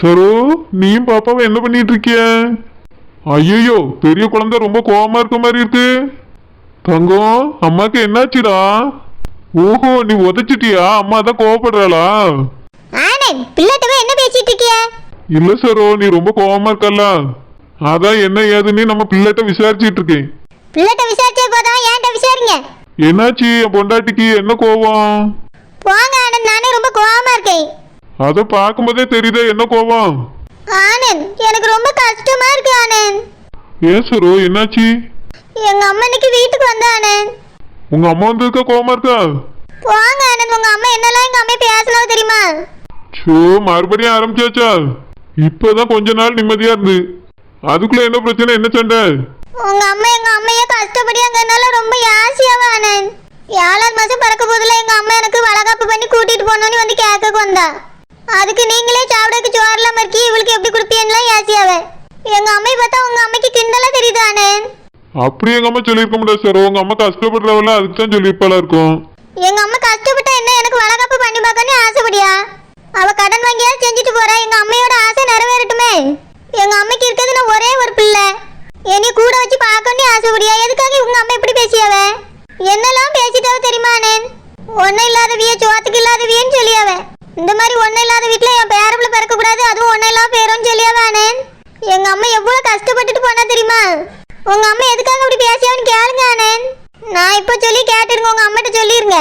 சரோ நீயும் பாப்பாவும் என்ன பண்ணிட்டு இருக்கிய ஐயோ பெரிய குழந்தை ரொம்ப கோவமா இருக்க மாதிரி இருக்கு. தங்கம் அம்மாக்கு என்னாச்சுடா? ஓஹோ நீ உதைச்சிட்டியா? அம்மா தான் கோவப்படுறாளா? ஆனந்த் பிள்ளைகிட்ட என்ன பேசிட்டு இருக்கிய இல்ல சரோ நீ ரொம்ப கோவமா இருக்கல்ல. அதான் என்ன ஏதுன்னு நம்ம பிள்ளைகிட்ட விசாரிச்சிட்டு இருக்கேன் பிள்ளைகிட்ட விசாரிச்சே போதும்? ஏன்ட்ட விசாரிங்க? என்னாச்சு என் பொண்டாட்டிக்கு என்ன கோவம்? போங்க ஆனந்த். நானே ரொம்ப கோவமா இருக்கேன். அதை பார்க்கும்போதே தெரியுதே என்ன கோவம் ஆனந்த் எனக்கு ரொம்ப கஷ்டமா இருக்கு ஆனந்த். ஏன் சரோ என்னாச்சு? எங்க அம்மா இன்னைக்கு வீட்டுக்கு வந்தா ஆனந்த். உங்க அம்மா வந்திருக்கா கோவமா இருக்கா? போங்க ஆனந்த். உங்க அம்மா என்னெல்லாம் எங்க அம்மா பேசணும் தெரியுமா? ஷோ மறுபடியும் ஆரம்பிச்சாச்சா? இப்பதான் கொஞ்ச நாள் நிம்மதியா இருந்து. அதுக்குள்ள என்ன பிரச்சனை என்ன சண்டை? உங்க அம்மா எங்க அம்மைய கஷ்டப்படியாங்கனால ரொம்ப ஆசையாவா ஆனந்த். ஏழாவது மாசம் பிறக்க போதுல எங்க அம்மா எனக்கு வளகாப்பு பண்ணி கூட்டிட்டு போனோன்னு வந்து கேட்க வந்தா. அதுக்கு நீங்களே சாப்பிடக்கு சோறுலாம் மறுக்கி இவளுக்கு எப்படி கொடுப்பீங்கலாம் ஆசையாவ எங்க அம்மையை பார்த்தா உங்க அம்மைக்கு கிண்டலா தெரியுது ஆனந்த் அப்படி எங்க அம்மா சொல்லியிருக்க முடியாது சார். உங்க அம்மா கஷ்டப்படுறவள அதுக்கு தான் சொல்லியிருப்பாளா இருக்கும். எங்க அம்மா கஷ்டப்பட்டா என்ன எனக்கு வளகாப்பு பண்ணி பார்க்கணும்னு ஆசைப்படியா? அவ கடன் வாங்கியாவது செஞ்சுட்டு போறா எங்க அம்மையோட ஆசை நிறைவேறட்டுமே. எங்க அம்மைக்கு இருக்கிறது நான் ஒரே ஒரு பிள்ளை. என்னை கூட வச்சு பார்க்கணும்னு ஆசைப்படியா? எதுக்காக உங்க அம்மா இப்படி பேசியாவ என்னெல்லாம் பேசிட்டாவ தெரியுமா அண்ணன் ஒன்னும் இல்லாதவிய சோத்துக்கு இல்லாதவியன்னு சொல்லியாவ இந்த மாதிரி ஒன்னும் இல்லாத வீட்டுல என் பேரப்புல பிறக்க கூடாது அதுவும் ஒன்னும் இல்லாம பேரும் சொல்லியாவ அண்ணன் எங்க அம்மா எவ்வளவு கஷ்டப்பட்டுட்டு போனா தெரியுமா உங்க அம்மா எதுக்காக இப்படி பேசியாவன்னு கேளுங்க அண்ணன் நான் இப்போ சொல்லி கேட்டுருங்க உங்க அம்மாட்ட சொல்லிருங்க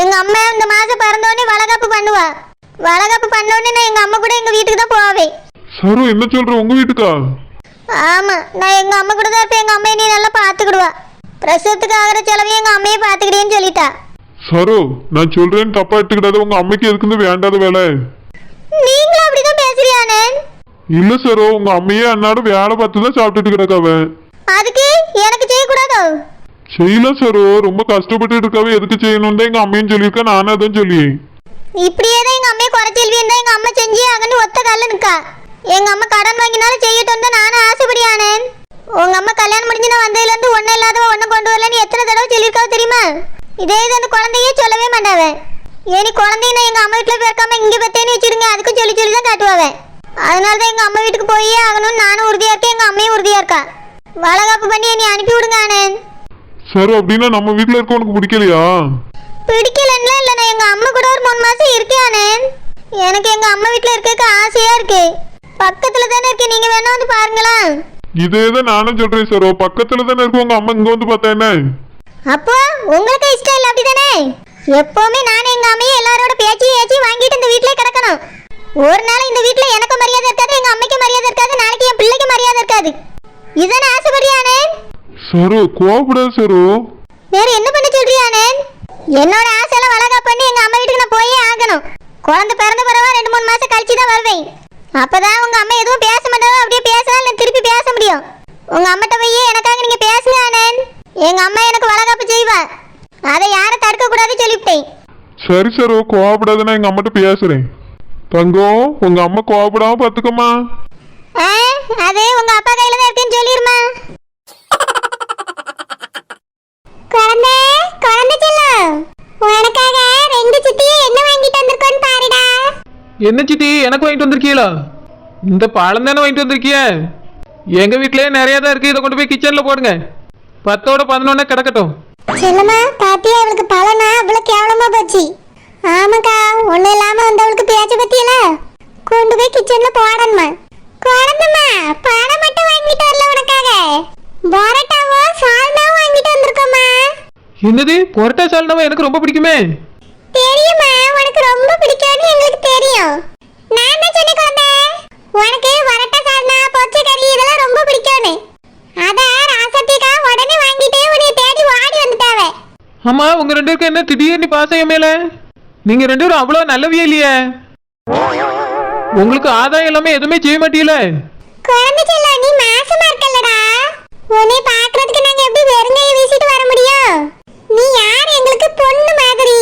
எங்க அம்மா இந்த மாசம் பிறந்தோடனே வளகாப்பு பண்ணுவா பண்ணோடனே நான் எங்க அம்மா கூட எங்க வீட்டுக்கு தான் போவேன். சரு என்ன சொல்ற? உங்க வீட்டுக்கா? ஆமா நான் எங்க அம்மா கூட தான் இருப்பேன் எங்க அம்மையை நீ நல்லா பாத்துக்கிடுவா பிரசவத்துக்கு ஆகிற செலவையும் எங்க அம்மையை பாத்துக்கிட்டேன்னு சொல்லிட்டா. சரு நான் சொல்றேன்னு தப்பா எடுத்துக்கிடாத உங்க அம்மைக்கு எதுக்குன்னு வேண்டாத வேலை? நீங்களும் அப்படிதான் பேசுறியானே இல்ல சரோ உங்க அம்மையே அன்னாடும் வேலை பார்த்து தான் சாப்பிட்டுட்டு கிடக்காவ. அதுக்கு எனக்கு செய்யக்கூடாதோ? செய்யல சரோ ரொம்ப கஷ்டப்பட்டு இருக்காவ எதுக்கு செய்யணும் தான் எங்க அம்மையும் சொல்லியிருக்கா நானும் அதான் சொல்லி இப்படியே தான் எங்க அம்மையை குறைச்செல்வியன் இருந்தால் எங்க அம்மா செஞ்சு ஆகன்னு ஒத்த கல்ல நிக்கா. எங்க அம்மா கடன் வாங்கினாலும் செய்யட்டும் தான் நானும் ஆசைப்படியானேன். உங்க அம்மா கல்யாணம் முடிஞ்சு நான் வந்ததுல இருந்து ஒன்னும் இல்லாதவ ஒன்னும் கொண்டு வரலன்னு எத்தனை தடவை சொல்லியிருக்காவோ தெரியுமா? இதே இது அந்த குழந்தையே சொல்லவே மாட்டாவேன் ஏனி குழந்தைய நான் எங்க அம்மா வீட்டுல பேர்க்காம இங்க பத்தேன்னு வச்சிருங்க அதுக்கும் சொல்லி சொல்லி தான் காட்டுவாவேன் அதனால தான் எங்க அம்மா வீட்டுக்கு போயே ஆகணும்னு நானும் உறுதியா இருக்கேன் எங்க அம்மையும் உறுதியா இருக்கா? வளகாப்பு பண்ணி என்னை அனுப்பி விடுங்க ஆனந்த் சரி அப்படின்னா நம்ம வீட்டுல இருக்க உனக்கு பிடிக்கலையா? பிடிக்கலன்னா இல்ல நான் எங்க அம்மா கூட ஒரு மூணு மாசம் இருக்கேன் எனக்கு எங்க அம்மா வீட்ல இருக்க ஆசையா இருக்கு. பக்கத்துல தானே இருக்கு நீங்க வேணா வந்து பாருங்களேன். இதே தான் நானும் சொல்றேன் சரோ. பக்கத்துல தானே இருக்கு உங்க அம்மா இங்க வந்து பார்த்தா என்ன? அப்போ உங்களுக்கு இஷ்டம் இல்ல அப்படிதானே எப்பவுமே நான் எங்க அம்மையும் எல்லாரோட பேச்சு ஏச்சி வாங்கிட்டு இந்த வீட்லயே கிடக்கணும். ஒரு நாள் இந்த வீட்ல எனக்கு மரியாதை இருக்காது எங்க அம்மைக்கு மரியாதை இருக்காது நாளைக்கு என் பிள்ளைக்கு மரியாதை இருக்காது. இதானே ஆசைப்படுறியானே? சரு கோவப்படாத சரு. வேற என்ன பண்ண சொல்றியானே? என்னோட ஆசையெல்லாம் வளகா பண்ணி எங்க அம்மா வீட்டுக்கு நான் போயே ஆகணும். குழந்தை பிறந்த பிறவா ரெண்டு மூணு மாசம் கழிச்சு தான் வருவேன். அப்பதான் உங்க அம்மா எதுவும் பேச மாட்டாங்க அப்படியே பேசினா திருப்பி பேச முடியும். உங்க அம்மாட்ட போய் எனக்காக நீங்க பேசுங்க ஆனந்த் எங்க அம்மா எனக்கு வளகாப்பு செய்வா. அதை யாரும் தடுக்க கூடாது சொல்லிவிட்டேன். சரி சரு கோவப்படாதுன்னா எங்க அம்மாட்ட பேசுறேன். தங்கம் உங்க அம்மா கோவப்படாம பாத்துக்கம்மா ஆ, அது உங்க அப்பா கையில தான் இருக்குன்னு சொல்லிருமா குழந்தை குழந்தை செல்லம் உனக்காக ரெண்டு சித்தியை என்ன வாங்கிட்டு வந்திருக்கோன்னு பாருடா என்ன சித்தி எனக்கு வாங்கிட்டு வந்திருக்கீங்களா? இந்த பழம் தானே வாங்கிட்டு வந்திருக்கிய? எங்க வீட்லயே நிறைய தான் இருக்கு. இதை கொண்டு போய் கிச்சன்ல போடுங்க. பத்தோட பதினொன்னு கிடக்கட்டும். செல்லம்மா பாத்தியா அவளுக்கு பலனா அவ்வளவு கேவலமா போச்சு. ஆமாக்கா ஒண்ணு இல்லாம வந்தவளுக்கு பேச்ச பத்தியல. கொண்டு போய் கிச்சன்ல போடணுமா? குழந்தைமா பழம் மட்டும் வாங்கிட்டு வரல உனக்காக. பரோட்டாவோ சால்னாவும் வாங்கிட்டு வந்திருக்கோம்மா. என்னது? பொரட்டா சால்னாவா எனக்கு ரொம்ப பிடிக்குமே. தெரியுமா? உனக்கு ரொம்ப பிடிக்கும்னு எங்களுக்கு தெரியும். நான் தான் சொன்னேன் குழந்தை? உனக்கு பரோட்டா சால்னா பொச்சை கறி இதெல்லாம் ரொம்ப பிடிக்கும்னு. அதான் ராசத்திக்கா உடனே வாங்கிட்டு உன்னை தேடி ஓடி வந்துட்டாவ. ஆமா உங்க ரெண்டு பேருக்கு என்ன திடீர்னு பாசம் மேல? நீங்க ரெண்டு பேரும் அவ்வளோ நல்லவியே இல்லையே. உங்களுக்கு ஆதாயம் இல்லாம எதுவுமே செய்ய மாட்டீங்களே. குழந்தை செல்லம் நீ மாசமா இருக்கல்லடா. உன்னை நாங்க எப்படி வெறுங்கைய வீசிட்டு வர முடியும் நீ யார் எங்களுக்கு பொண்ணு மாதிரி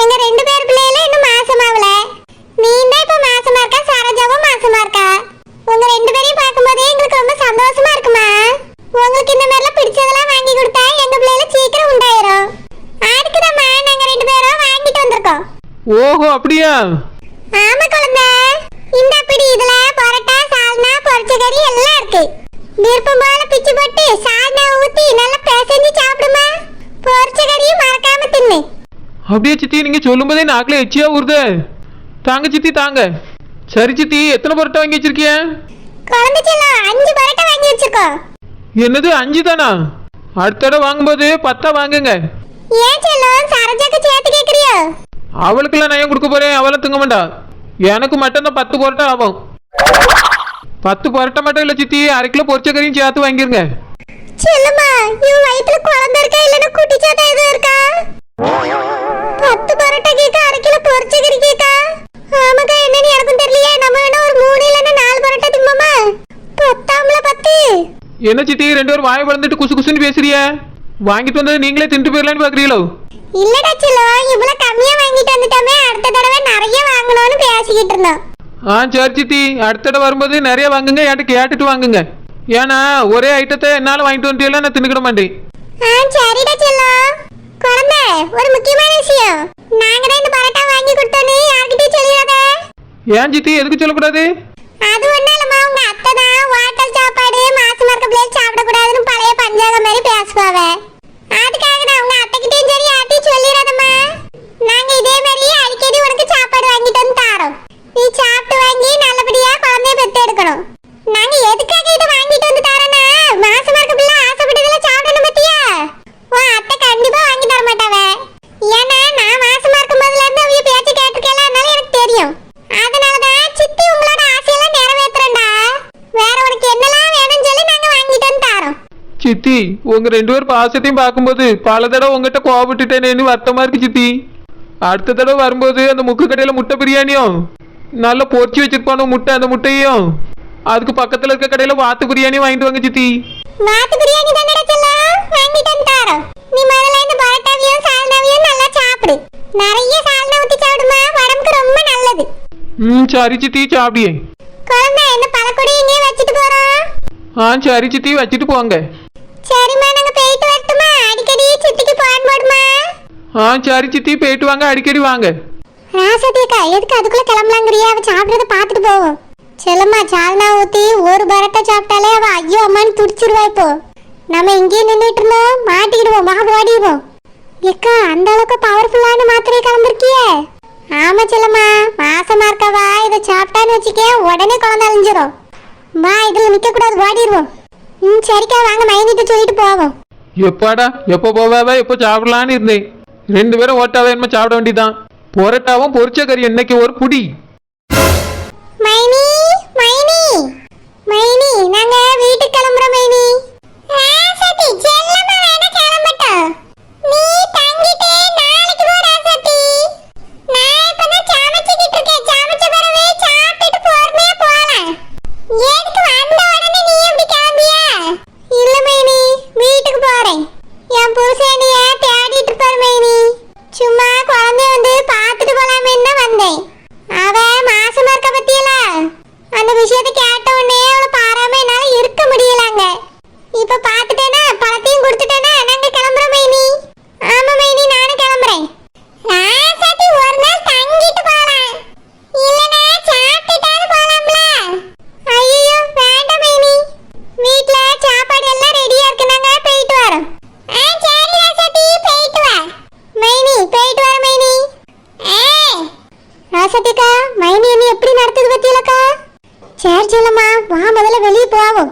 எங்க ரெண்டு பேர் பிள்ளைகள இன்னும் மாசமாவல நீ தான் இப்ப மாசமா இருக்கா சரோஜாவும் மாசமா இருக்கா உங்க ரெண்டு பேரையும் பார்க்கும்போதே எங்களுக்கு ரொம்ப சந்தோஷமா இருக்குமா உங்களுக்கு இந்த மாதிரிலாம் பிடிச்சதெல்லாம் வாங்கி கொடுத்தா எங்க பிள்ளைல சீக்கிரம் உண்டாயிரும் அதுக்குதாம்மா நாங்க ரெண்டு பேரும் வாங்கிட்டு வந்திருக்கோம் ஓஹோ அப்படியா? ஆமா குழந்தை. இந்த பிடி இதுல கறி எல்லாம் இருக்கு. விருப்பம் போல பிச்சு போட்டு சால்னா ஊத்தி நல்லா பிசைஞ்சு சாப்பிடுமா? பொரிச்ச கறியும் மறக்காம தின்னு. அப்படியே சித்தி? நீங்க சொல்லும்போதே நாக்கில் எச்சியா ஊறுதே. தாங்க சித்தி தாங்க. சரி சித்தி எத்தனை பரோட்டா வாங்கி வச்சிருக்கிய? குழந்தை செல்லம் அஞ்சு பரோட்டா வாங்கி வச்சிருக்கோம் என்னது அஞ்சு தானா? அடுத்த தடவை வாங்கும்போது பத்தா வாங்குங்க. ஏன் செல்லம் சரஜாக்கு சேர்த்து கேக்குறியோ? அவளுக்கெல்லாம் நான் ஏன் கொடுக்க போறேன்? அவளும் திங்க மாட்டா. எனக்கு மட்டும் தான் பத்து பரோட்டா ஆகும் பத்து பரோட்டா மட்டும் இல்லை சித்தி அரை கிலோ பொரிச்ச கறியும் சேர்த்து வாங்கிருங்க. செல்லம்மா இவன் வயித்துல குழந்தை இருக்கா இல்லைன்னா குட்டி சாத்தா எதுவும் இருக்கா? பத்து பரோட்டா கேக்கா அரை கிலோ பொரிச்ச கறி கேக்கா? ஆமாக்கா என்னன்னு எனக்கும் தெரியலையே. நம்ம வேணா ஒரு மூணு இல்லைன்னா நாலு பரோட்டா திம்பமா? பத்தாம்ல பத்து. என்ன சித்தி ரெண்டு பேரும் வாயை வளர்ந்துட்டு குசு குசுன்னு பேசுறிய? வாங்கிட்டு வந்தது நீங்களே தின்ட்டு போயிடலான்னு பாக்குறீங்களோ? இல்லடா செல்லம் இவ்வளவு கம்மியா வாங்கிட்டு வந்துட்டோமே அடுத்த தடவை நிறைய வாங்கணும்னு பேசிக்கிட்டு இருந்தோம். ஆ சரி சித்தி. அடுத்த தடவை வரும்போது நிறைய வாங்குங்க என்கிட்ட கேட்டுட்டு வாங்குங்க. ஏன்னா ஒரே ஐட்டத்தை என்னால் வாங்கிட்டு வந்துட்டீங்களா நான் தின்னுக்கிட மாட்டேன். ஆ சரிடா செல்லம். குழந்தை ஒரு முக்கியமான விஷயம். நாங்க தான் இந்த பரோட்டா வாங்கி கொடுத்தோன்னு யார்கிட்டயும் சொல்லிடாத. ஏன் சித்தி எதுக்கு சொல்லக்கூடாது? அது ஒண்ணும் இல்லம்மா உங்க அத்தை தான் ஹோட்டல் சாப்பாடு மாசமா இருக்க பிள்ளைகள் சாப்பிடக்கூடாதுன்னு பழைய பஞ்சாங்கம் மாதிரி பேசுவாவ அதுக்காக நான் உங்க அத்தை கிட்டயும் சரி யார்ட்டையும் சொல்லிடாதம்மா நாங்க இதே மாதிரி அடிக்கடி உனக்கு சாப்பாடு வாங்கிட்டு வந்து தாரோம் நீ சாப்பிட்டு வாங்கி நல்லபடியா குழந்தைய பெத்து எடுக்கணும் நாங்க எதுக்காக இதை வாங்கிட்டு வந்து தரோம்னா மாசமா இருக்க பிள்ளை ஆசைப்பட்டதுல சாப்பிடணும் பத்தியா உன் அத்தை கண்டிப்பா வாங்கி தர மாட்டாவ ஏன்னா நான் மாசமா இருக்கும் போதுல இருந்து அவிய பேச்சு கேட்டிருக்கேன் அதனால எனக்கு தெரியும் அதனாலதான் சித்தி உங்களோட ஆசையெல்லாம் நிறைவேத்துறேன்டா வேற உனக்கு என்னெல்லாம் வேணும்னு சொல்லி நாங்க வாங்கிட்டு வந்து தரோம் சித்தி உங்க ரெண்டு பேரும் பாசத்தையும் பார்க்கும்போது பல தடவை உங்ககிட்ட கோவப்பட்டுட்டேனேன்னு வருத்தமா இருக்கு சித்தி. அடுத்த தடவை வரும்போது அந்த முக்கு கடையில முட்டை பிரியாணியும் நல்லா பொரிச்சு வச்சிருப்பானு முட்டை அந்த முட்டையும். அதுக்கு பக்கத்துல இருக்க கடையில வாத்து பிரியாணியும் வாங்கிட்டு வாங்க சித்தி. மாத்து பிரியாணி தானடா செல்லம் வாங்கிட்டு வந்து தரோம் நீ முதல்ல இந்த பரோட்டாவையும் சால்னாவையும் நல்லா சாப்பிடு. நிறைய சால்னா ஊத்தி சாப்பிடுமா? உடம்புக்கு ரொம்ப நல்லது. ம் சரி சித்தி சாப்பிடியே. குழந்தை இந்த பழக்கொடி இங்கே வச்சுட்டு போறோம்? ஆ சரி சித்தி வச்சுட்டு போங்க. சரிம்மா நாங்க போயிட்டு வரட்டுமா அடிக்கடி சித்திக்கு போன் போடுமா ஆ சரி சித்தி போயிட்டு வாங்க அடிக்கடி வாங்க. ராசதியக்கா எதுக்கு அதுக்குள்ள கிளம்பலாங்கிறியா? அவ சாப்பிடுறத பார்த்துட்டு போவோம். செல்லம்மா சால்னா ஊத்தி ஒரு பரோட்டா சாப்பிட்டாலே அவ ஐயோ அம்மான்னு துடிச்சிருவா இப்போ. நம்ம இங்கேயே நின்றுட்டு இருந்தோம். மாட்டிக்கிடுவோம் மகா ஓடிடுவோம். ஏக்கா அந்த அளவுக்கு பவர்ஃபுல்லான மாத்திரை கிளம்பிருக்கியே ஆமா செல்லம்மா மாசமா இருக்கவா? இதை சாப்பிட்டான்னு வச்சுக்கே உடனே குழந்தை அழிஞ்சிரும். வா இதுல நிக்க கூடாது ஓடிடுவோம். ம் சரிக்கா வாங்க மைனிட்டு சொல்லிட்டு போவோம். எப்பாடா எப்போ போவாவ எப்போ சாப்பிடலான்னு இருந்தேன். ரெண்டு பேரும் ஓட்டாவே என்னமோ சாப்பிட வேண்டியதான் பொரோட்டாவும் பொரிச்ச கறி இன்னைக்கு ஒரு புடி. மைனி மைனி மைனி நாங்க வீட்டுக்கு கிளம்புறோம் மைனி. ராசதி செல்லம்மா வேணா கிளம்பட்டும் நீ தங்கிட்டு நாளைக்கு போ ராசதி நான் இப்பதான் சமைச்சிட்டு இருக்கேன் சமைச்ச பிறகு சாப்பிட்டுட்டு பொறுமையா போலாம் எதுக்கு வந்த உடனே நீ எப்படி கிளம்பியா இல்ல மைனி வீட்டுக்கு போறேன் என் புருஷனைய தேடிட்டு இருப்பார் மைனி சும்மா குழந்தைய வந்து பார்த்துட்டு போலாமேன்னு தான் வந்தேன் அவ மாசமா இருக்க பத்தியல அந்த விஷயத்தை கேட்ட உடனே அவளை பாராம என்னால இருக்க முடியலங்க இப்ப பாத்துட்டேனா பழத்தையும் கொடுத்துட்டேனா நாங்க கிளம்புறோம் மைனி ஆமா மைனி நானும் கிளம்புறேன் ராசாத்தி ஒரு நாள் தங்கிட்டு போலாம் இல்லனா சாப்பிட்டுட்டாலும் போலாம்ல ஐயோ வேண்டாம் மைனி வீட்ல சாப்பாடு எல்லாம் ரெடியா இருக்கு நாங்க போயிட்டு வரோம் ஆ சரி ராசாத்தி போயிட்டு வா மைனி போயிட்டு வர மைனி ஏய் ராசத்திக்கா மைனி என்ன எப்படி நடத்துது பத்தியலக்கா? சரி செல்லம்மா வா முதல்ல வெளியே போவோம்.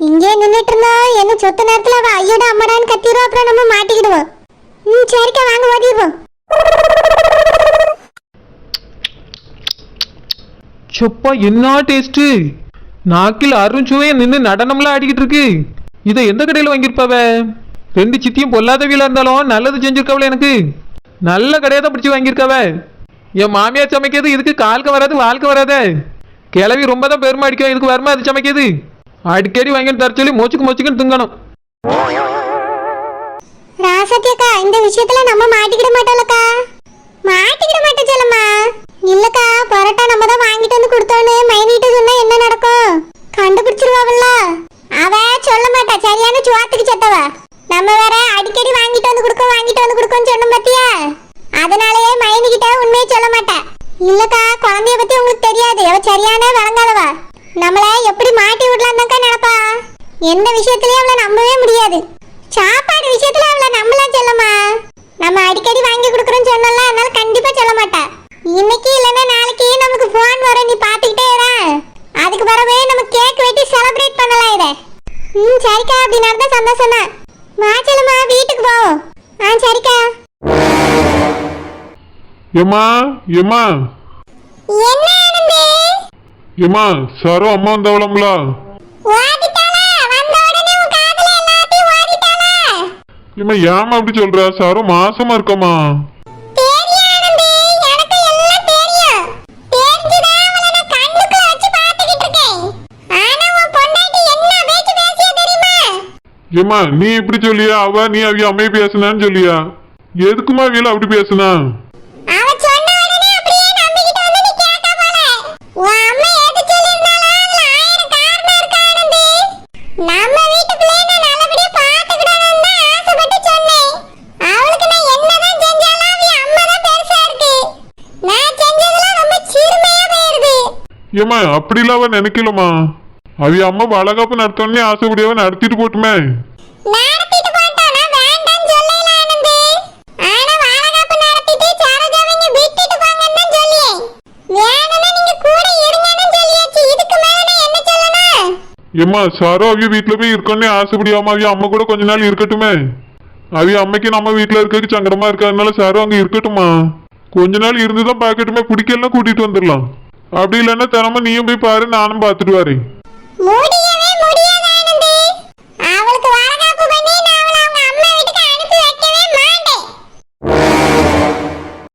இங்கே நின்றுட்டு இருந்தோம் என்ன சொத்த நேரத்துல அவள் ஐயோட அம்மடான்னு கத்திடுவோம் அப்புறம் நம்ம மாட்டிக்கிடுவோம். ம் சரிக்கா வாங்க ஓடிடுவோம். சொப்பா என்ன டேஸ்ட்டு நாக்கில் அருண் சுவையை நின்று நடனம்லாம் ஆடிக்கிட்டு இருக்கு. இதை எந்த கடையில் வாங்கியிருப்பாவ ரெண்டு சித்தியும் பொல்லாதவியில இருந்தாலும் நல்லது செஞ்சிருக்காவல எனக்கு. நல்ல கடையை தான் பிடிச்சி வாங்கியிருக்காவ என் மாமியார் சமைக்கிறது இதுக்கு கால்க்க வராது வாழ்க்கை வராதே. கிளவி ரொம்ப தான் பெருமை அடிக்கும். இதுக்கு வருமா அது சமைக்கிறது. அடிக்கடி வாங்கிட்டு தர சொல்லி மொச்சுக்கு மொச்சுக்குன்னு திங்கணும். ராசத்தியக்கா இந்த விஷயத்துல நம்ம மாட்டிக்கிட மாட்டோம்லக்கா மாட்டிக்கிட மாட்டோம் செல்லம்மா இல்லக்கா பரோட்டா நம்ம தான் வாங்கிட்டு வந்து கொடுத்தோன்னு மைனிட்டு சொன்னா என்ன நடக்கும் கண்டுபிடிச்சிருவாவல்ல அவ சொல்ல மாட்டா சரியான சுவாத்துக்கு செத்தவ நம்ம வேற அடிக்கடி வாங்கிட்டு வந்து கொடுக்க வாங்கிட்டு வந்து கொடுக்கோன்னு சொன்னோம் பாத்தியா அதனாலயே மைனி கிட்ட உண்மையை சொல்ல மாட்டா இல்லக்கா குழந்தைய பத்தி உங்களுக்கு தெரியாது அவ சரியான விளங்காதவ நம்மள எப்படி மாட்டி விடலாம் தான்க்கா நினைப்பா எந்த விஷயத்துலயும் அவளை நம்பவே முடியாது. சாப்பாடு விஷயத்துல அவளை நம்பலாம் செல்லம்மா. நம்ம அடிக்கடி வாங்கி கொடுக்குறோம்னு சொன்னல அதனால கண்டிப்பா சொல்ல மாட்டா. இன்னைக்கு இல்லைன்னா நாளைக்கு நமக்கு ஃபோன் வரும் நீ பார்த்துக்கிட்டே இரு. அதுக்கு பிறகு நம்ம கேக் வெட்டி செலிப்ரேட் பண்ணலாம் இதை. ம் சரிக்கா அப்படி நடந்தா சந்தோஷம் தான் வா செல்லம்மா வீட்டுக்கு போவோம் ஆ சரிக்கா. ஏம்மா ஏம்மா. என்ன ஆனந்தி? ஏம்மா சரோ அம்மா வந்தவளம்ல ஆனா உன் பொண்டாட்டி என்ன பேச்சு பேசிய தெரியுமா? ஏம்மா நீ இப்படி சொல்லியா? அவ நீ அவிய அம்மையை பேசுனான்னு சொல்லியா? எதுக்குமா அவியல அப்படி பேசுனா அவ சொன்ன உடனே அப்படியே நம்பிக்கிட்டு வந்து நீ கேட்க போல உன் அம்மா எது சொல்லியிருந்தாலும் அதுல ஆயிரம் காரணம் இருக்கு ஆனந்தி நம்ம வீட்டு பிள்ளைய நான் நல்லபடியா பார்த்துக்கிடணும்னு தான் ஆசைப்பட்டு சொன்னேன் அவளுக்கு நான் என்னதான் செஞ்சாலும் அவ அம்மா தான் பெருசா இருக்கு நான் செஞ்சதெல்லாம் ரொம்ப சிறுமையா போயிருது ஏம்மா அப்படிலாம் அவ நினைக்கலம்மா அவிய அம்மா வளகாப்பு நடத்தணும்னே ஆசைப்படியாவ நடத்திட்டு போட்டுமே நடத்திட்டு போட்டா நான் வேண்டாம்னு சொல்லல ஆனந்தி ஆனா வாழகாப்பு நடத்திட்டு சரோஜாவைங்க விட்டுட்டு போங்கன்னு தான் சொல்லியேன் வேணும்னா நீங்க கூட இருங்கன்னு சொல்லியாச்சு. இதுக்கு மேல நான் என்ன சொல்லணும்? ஏம்மா சரோ அவிய வீட்டுல போய் இருக்கணும்னே ஆசைப்படியாம அவிய அம்மா கூட கொஞ்ச நாள் இருக்கட்டுமே. அவிய அம்மைக்கு நம்ம வீட்டுல இருக்க சங்கடமா இருக்கறதுனால சரோ அங்க இருக்கட்டுமா கொஞ்ச நாள் இருந்துதான் பாக்கட்டுமே பிடிக்கலாம் கூட்டிட்டு வந்துடலாம். அப்படி இல்லைன்னா தினமும் நீயும் போய் பாரு நானும் பார்த்துட்டு வரேன்.